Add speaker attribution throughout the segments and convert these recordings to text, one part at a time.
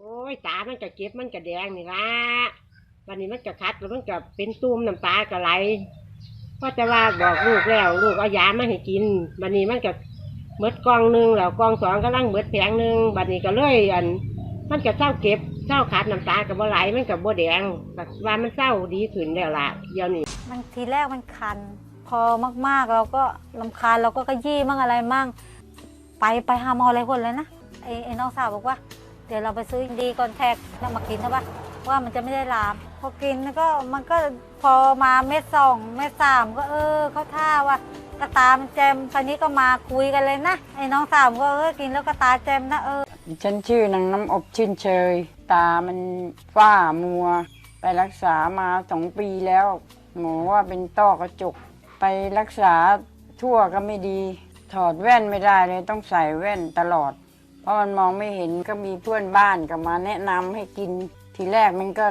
Speaker 1: โอ้ยตามันก็เจ็บมันก็แดงนี่ละวันนี้มันก็คัดแล้วมันก็เป็นตุ่มน้ำตาก็ไหลก็จะว่าบอกลูกแล้วลูกเอายามาให้กินวันนี้มันก็เบิดกองหนึ่งแล้วกองสองก็ลังเบิดแผงหนึ่งบัดนี้ก็เลยอัน มันก็เศร้าเก็บเศร้าคัดน้ำตาก็บ่ไหลมันก็บ่แดงแต่ว่ามันเศร้าดีขึ้นแล้วล่ะเดี๋ยวนี้
Speaker 2: มันทีแรกมันคัน พอมากๆเราก็ลำคาญเราก็ขยี้มั่งอะไรมั่งไปไปหาหมออะไรคนเลยนะไอ้ไอ้น้องสาวบอกว่า เดี๋ยวเราไปซื้อดีก่อนแทกแล้วมากินใช่ปะว่ามันจะไม่ได้ลาม พอกินก็มันก็พอมาเม็ดสองเม็ดสามก็เออเขาท่าว่ากระตามันแจมคราวนี้ก็มาคุยกันเลยนะไอ้น้องสาวก็เออกินแล้วกระตาแจมนะเออ
Speaker 3: ฉันชื่อนางน้ำอบชื่นเชย ตามันฝ้ามัว ไปรักษามาสองปีแล้ว หมอว่าเป็นต้อกระจก ไปรักษาทั่วก็ไม่ดี ถอดแว่นไม่ได้เลยต้องใส่แว่นตลอด เพราะมันมองไม่เห็นก็มีเพื่อนบ้านก็มาแนะนำให้กิน ทีแรกมันก็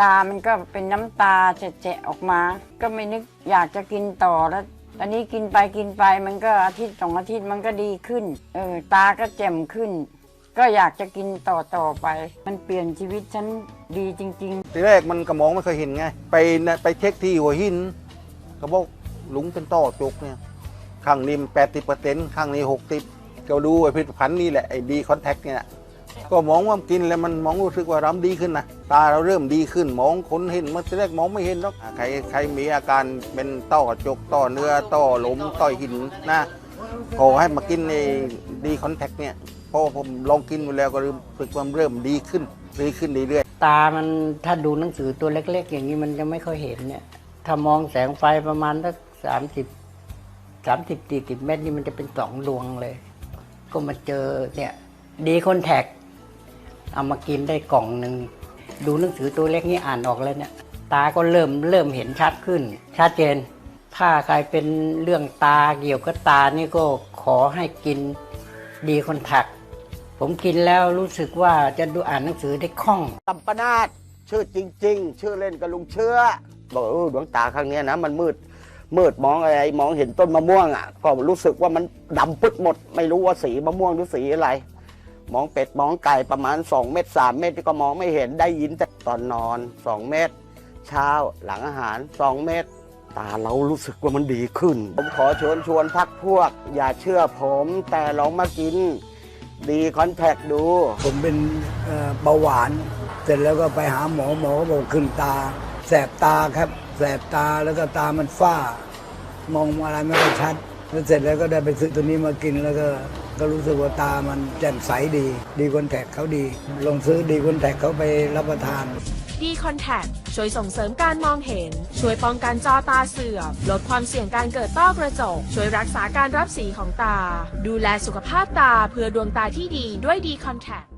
Speaker 3: ตามันก็เป็นน้ำตาแฉะๆออกมา ก็ไม่นึกอยากจะกินต่อแล้วตอนนี้กินไปกินไปมันก็อาทิตย์สองอาทิตย์มันก็ดีขึ้น เออตาก็แจ่มขึ้น ก็อยากจะกินต่อต่อไป มันเปลี่ยนชีวิตฉันดีจริงๆ
Speaker 4: ทีแรกมันกระมองไม่เคยเห็นไง ไปนะไปเช็คที่หัวหินเขาบอกหลุงเป็นต้อจุกเนี่ยข้างนี้แปดสิบเปอร์เซ็นต์ข้างนี้หกสิบ ก็ดูไอ้ผลิตภัณฑ์นี่แหละไอ้ดีคอนแทคเนี่ยนะก็มองว่ากินแล้วมันมองรู้สึกว่าเราดีขึ้นนะตาเราเริ่มดีขึ้นมองคนเห็นมันแรกมองไม่เห็นหรอกอะใครใครมีอาการเป็นต้อกระจกต้อเนื้อต้อหลมต้อหินนะขอให้มากินในดีคอนแทคเนี่ยเพราะว่าผมลองกินไปแล้วก็รู้สึกว่ามเริ่มดีขึ้นดีขึ้นเรื่อยๆ
Speaker 5: ตามันถ้าดูหนังสือตัวเล็ก ๆ อย่างนี้มันจะไม่ค่อยเห็นเนี่ย ถ้ามองแสงไฟประมาณสักสามสิบสามสิบสี่สิบเมตรนี่มันจะเป็นสองดวงเลย ก็มาเจอเนี่ยดีคอนแทคเอามากินได้กล่องหนึ่งดูหนังสือตัวเล็กนี่อ่านออกแล้วเนี่ย ตาก็เริ่มเริ่มเห็นชัดขึ้น ชัดเจน ถ้าใครเป็นเรื่องตาเกี่ยวกับตานี่ก็ขอให้กินดีคอนแทคผมกินแล้วรู้สึกว่าจะดูอ่านหนังสือได้คล่อง
Speaker 6: สัมปนาตชื่อจริง ๆ ชื่อเล่นกับลุงเชื้อบอกเออดวงตาครั้งนี้นะมันมืด มืดมองอะไรมองเห็นต้นมะม่วงอะก็รู้สึกว่ามันดำปึ๊ดหมด ไม่รู้ว่าสีมะม่วงหรือสีอะไร มองเป็ดมองไก่ประมาณ 2 เม็ด3เม็ดก็มองไม่เห็นได้ยินแต่ตอนนอน 2 เม็ดเช้าหลังอาหาร 2 เม็ดตาเรารู้สึกว่ามันดีขึ้น ผมขอชวนชวนพักพวก อย่าเชื่อผมแต่ลองมากินดีคอนแทคดู
Speaker 7: ผมเป็นเบาหวาน เสร็จแล้วก็ไปหาหมอหมอก็บอกขึ้นตา แสบตาครับ แสบตาแล้วก็ตามันฝ้ามองอะไรไม่ค่อยชัด แล้วเสร็จแล้วก็ได้ไปซื้อตัวนี้มากินแล้วก็ก็รู้สึกว่าตามันแจ่มใสดี ดีคอนแทคเขาดี ลองซื้อดีคอนแทคเขาไปรับประทาน
Speaker 8: ดีคอนแทคช่วยส่งเสริมการมองเห็น ช่วยป้องกันจอตาเสื่อม ลดความเสี่ยงการเกิดต้อกระจก ช่วยรักษาการรับสีของตา ดูแลสุขภาพตาเพื่อดวงตาที่ดีด้วยดีคอนแทค